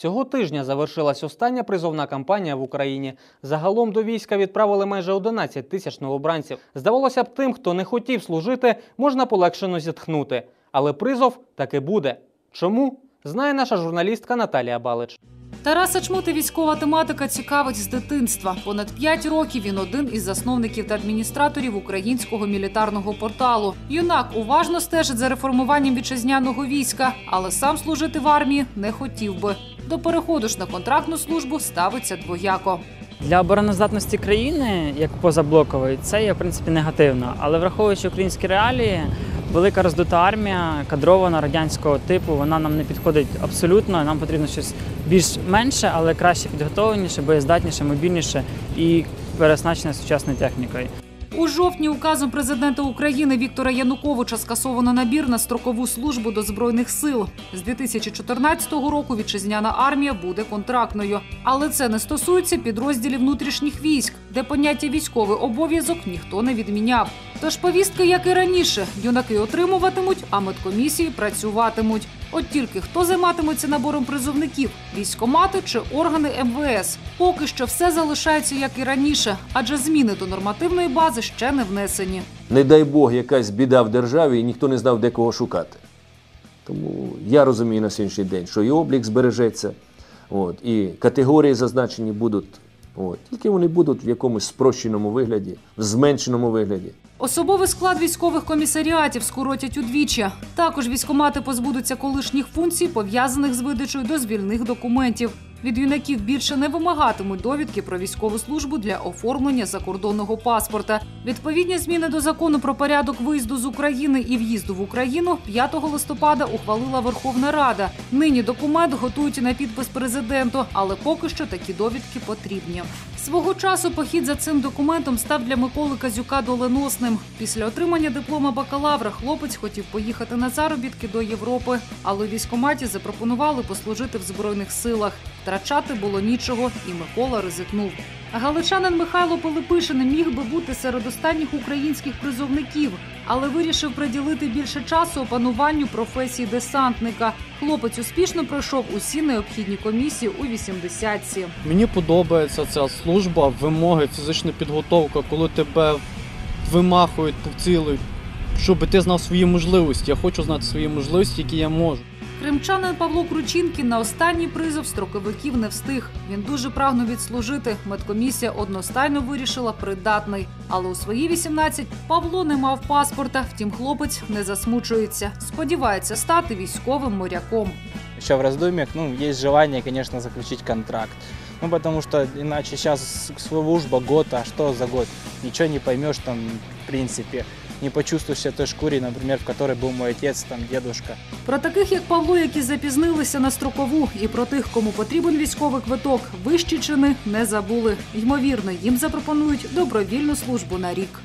Цього тижня завершилась остання призовна кампанія в Україні. Загалом до війська відправили майже 11 тисяч новобранців. Здавалося б, тим, хто не хотів служити, можна полегшено зітхнути. Але призов таки буде. Чому? Знає наша журналістка Наталія Балич. Тараса Чмути військова тематика цікавить з дитинства. Понад п'ять років він один із засновників та адміністраторів українського мілітарного порталу. Юнак уважно стежить за реформуванням вітчизняного війська, але сам служити в армії не хотів би. До переходу ж на контрактну службу ставиться двояко. Для обороноздатності країни, як позаблокової, це є в принципі негативно. Але враховуючи українські реалії, велика роздута армія, кадрована радянського типу, вона нам не підходить абсолютно. Нам потрібно щось більш менше, але краще підготовленіше, боєздатніше, мобільніше і переоснащене сучасною технікою. У жовтні указом президента України Віктора Януковича скасовано набір на строкову службу до збройних сил. З 2014 року вітчизняна армія буде контрактною, але це не стосується підрозділів внутрішніх військ, де поняття військовий обов'язок ніхто не відміняв. Тож повістки, як і раніше, юнаки отримуватимуть, а медкомісії працюватимуть. От тільки хто займатиметься набором призовників військомати чи органи МВС. Поки що все залишається як і раніше, адже зміни до нормативної бази ще не внесені. не дай Бог, якась біда в державі, і ніхто не знав, де кого шукати. Тому я розумію на сьогоднішній день, що і облік збережеться, от, і категорії зазначені будуть. От, тільки вони будуть в якомусь спрощеному вигляді, в зменшеному вигляді. Особовий склад військових комісаріатів скоротять удвічі. Також військомати позбудуться колишніх функцій, пов'язаних з видачею дозвільних документів. Від юнаків більше не вимагатимуть довідки про військову службу для оформлення закордонного паспорта. Відповідні зміни до закону про порядок виїзду з України і в'їзду в Україну 5 листопада ухвалила Верховна Рада. Нині документ готують на підпис президенту, але поки що такі довідки потрібні. Свого часу похід за цим документом став для Миколи Казюка доленосним. Після отримання диплома бакалавра хлопець хотів поїхати на заробітки до Європи, але у військкоматі запропонували послужити в збройних силах. Втрачати було нічого, і Микола ризикнув. Галичанин Михайло Пилипишин міг би бути серед останніх українських призовників, але вирішив приділити більше часу опануванню професії десантника. Хлопець успішно пройшов усі необхідні комісії у 80-ці. Мені подобається ця служба, вимоги, фізична підготовка, коли тебе вимахують, поцілують, щоб ти знав свої можливості. Я хочу знати свої можливості, які я можу. Кримчанин Павло Кручинкін на останній призов строковиків не встиг. Він дуже прагнув відслужити. Медкомісія одностайно вирішила придатний. Але у свої 18 Павло не мав паспорта. Втім, хлопець не засмучується. Сподівається стати військовим моряком. еще в раздумьях, ну, есть желание, конечно, заключить контракт. Ну, потому что иначе сейчас служба год, а что за год? Ничего не поймешь там, в принципе. Не почувствуешь себя той шкурі, наприклад, в которой був мій отець, там, дедушка. Про таких, як Павло, які запізнилися на строкову, і про тих, кому потрібен військовий квиток, вищі чини не забули. Ймовірно, їм запропонують добровільну службу на рік.